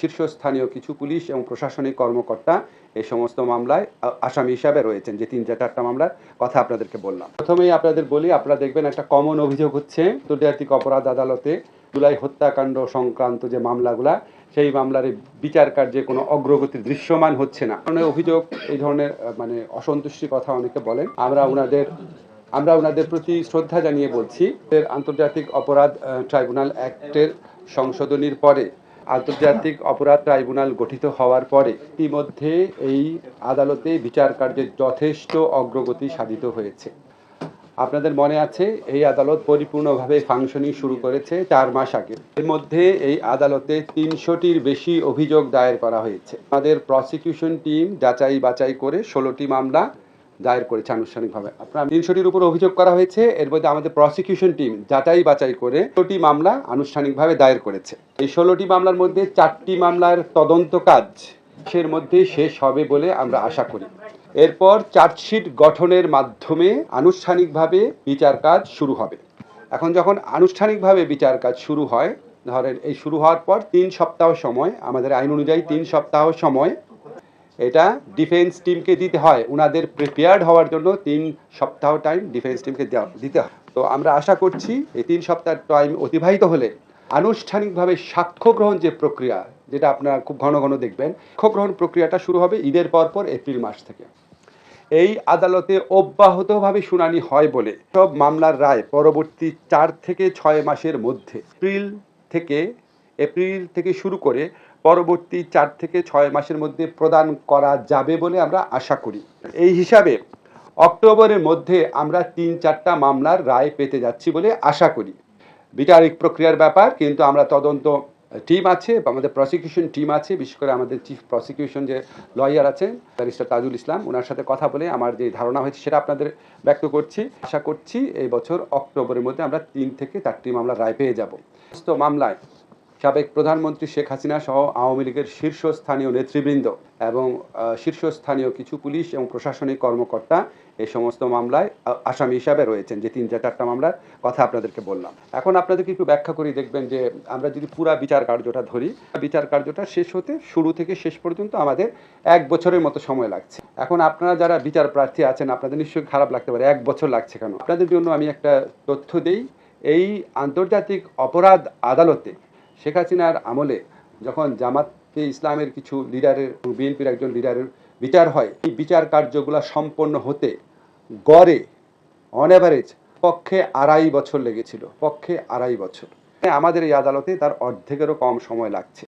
শীর্ষস্থানীয় কিছু পুলিশ এবং প্রশাসনিক কর্মকর্তা এই সমস্ত মামলায় আসামি হিসাবে রয়েছেন, যে তিন চারটা মামলার কথা আপনাদেরকে বললাম। প্রথমেই আপনাদের বলি, আপনারা দেখবেন একটা কমন অভিযোগ হচ্ছে আন্তর্জাতিক অপরাধ আদালতে জুলাই হত্যাকাণ্ড সংক্রান্ত যে মামলাগুলা, সেই মামলার বিচার কার্যে কোনো অগ্রগতি দৃশ্যমান হচ্ছে না। অনেক অভিযোগ, এই ধরনের মানে অসন্তুষ্টি কথা অনেকে বলেন। আমরা ওনাদের আমরা ওনাদের প্রতি শ্রদ্ধা জানিয়ে বলছি আন্তর্জাতিক অপরাধ ট্রাইব্যুনাল অ্যাক্টের সংশোধনীর পরে আন্তর্জাতিক অপরাধ ট্রাইব্যুনাল গঠিত হওয়ার পরে ইতিমধ্যে এই আদালতে বিচার কার্যের যথেষ্ট অগ্রগতি সাধিত হয়েছে। আপনাদের মনে আছে, এই আদালত পরিপূর্ণভাবে ফাংশনিং শুরু করেছে চার মাস আগে। এর মধ্যে এই আদালতে তিনশোটির বেশি অভিযোগ দায়ের করা হয়েছে। আমাদের প্রসিকিউশন টিম যাচাই বাছাই করে ষোলোটি মামলা দায়ের করেছে আনুষ্ঠানিকভাবে। আপনার তিনশোটির উপর অভিযোগ করা হয়েছে, এর মধ্যে আমাদের প্রসিকিউশন টিম যাচাই বাছাই করে ষোলোটি মামলা আনুষ্ঠানিকভাবে দায়ের করেছে। এই ষোলোটি মামলার মধ্যে চারটি মামলার তদন্ত কাজ এর মধ্যে শেষ হবে বলে আমরা আশা করি। এরপর চার্জশিট গঠনের মাধ্যমে আনুষ্ঠানিকভাবে বিচার কাজ শুরু হবে। এখন যখন আনুষ্ঠানিকভাবে বিচার কাজ শুরু হয়, ধরেন এই শুরু হওয়ার পর তিন সপ্তাহ সময়, আমাদের আইন অনুযায়ী তিন সপ্তাহ সময় এটা ডিফেন্স টিমকে দিতে হয়। ওনাদের প্রিপেয়ার্ড হওয়ার জন্য তিন সপ্তাহ টাইম ডিফেন্স টিমকে দিতে হয়। তো আমরা আশা করছি এই তিন সপ্তাহ টাইম অতিবাহিত হলে আনুষ্ঠানিকভাবে সাক্ষ্য গ্রহণ যে প্রক্রিয়া, যেটা আপনারা খুব ঘন ঘন দেখবেন, সাক্ষ্য গ্রহণ প্রক্রিয়াটা শুরু হবে ঈদের পর পর এপ্রিল মাস থেকে। এই আদালতে অব্যাহতভাবে শুনানি হয় বলে সব মামলার রায় পরবর্তী চার থেকে ছয় মাসের মধ্যে, এপ্রিল থেকে এপ্রিল থেকে শুরু করে পরবর্তী চার থেকে ছয় মাসের মধ্যে প্রদান করা যাবে বলে আমরা আশা করি। এই হিসাবে অক্টোবরের মধ্যে আমরা তিন চারটা মামলার রায় পেতে যাচ্ছি বলে আশা করি। বিচারিক প্রক্রিয়ার ব্যাপার, কিন্তু আমরা তদন্ত টিম আছে বা আমাদের প্রসিকিউশন টিম আছে, বিশেষ করে আমাদের চিফ প্রসিকিউশন যে লয়ার আছেন ব্যারিস্টার তাজুল ইসলাম ওনার সাথে কথা বলে আমার যে ধারণা হয়েছে সেটা আপনাদের ব্যক্ত করছি। আশা করছি এই বছর অক্টোবরের মধ্যে আমরা তিন থেকে চারটি মামলা রায় পেয়ে যাব। সমস্ত মামলায় সাবেক প্রধানমন্ত্রী শেখ হাসিনা সহ আওয়ামী লীগের শীর্ষস্থানীয় নেতৃবৃন্দ এবং শীর্ষস্থানীয় কিছু পুলিশ এবং প্রশাসনিক কর্মকর্তা এই সমস্ত মামলায় আসামি হিসাবে রয়েছেন, যে তিন চারটা মামলার কথা আপনাদেরকে বললাম। এখন আপনাদেরকে একটু ব্যাখ্যা করি দেখবেন যে, আমরা যদি পুরা বিচার কার্যটা ধরি, বিচার কার্যটা শেষ হতে শুরু থেকে শেষ পর্যন্ত আমাদের এক বছরের মতো সময় লাগছে। এখন আপনারা যারা বিচার প্রার্থী আছেন, আপনাদের নিশ্চয়ই খারাপ লাগতে পারে, এক বছর লাগছে কেন? আপনাদের জন্য আমি একটা তথ্য দেই, এই আন্তর্জাতিক অপরাধ আদালতে শেখ হাসিনার আমলে যখন জামাতে ইসলামের কিছু লিডারের বিএনপির একজন লিডারের বিচার হয়, এই বিচার কার্যগুলো সম্পন্ন হতে গড়ে অন অ্যাভারেজ পক্ষে আড়াই বছর লেগেছিল, পক্ষে আড়াই বছর। আমাদের এই আদালতে তার অর্ধেকেরও কম সময় লাগছে।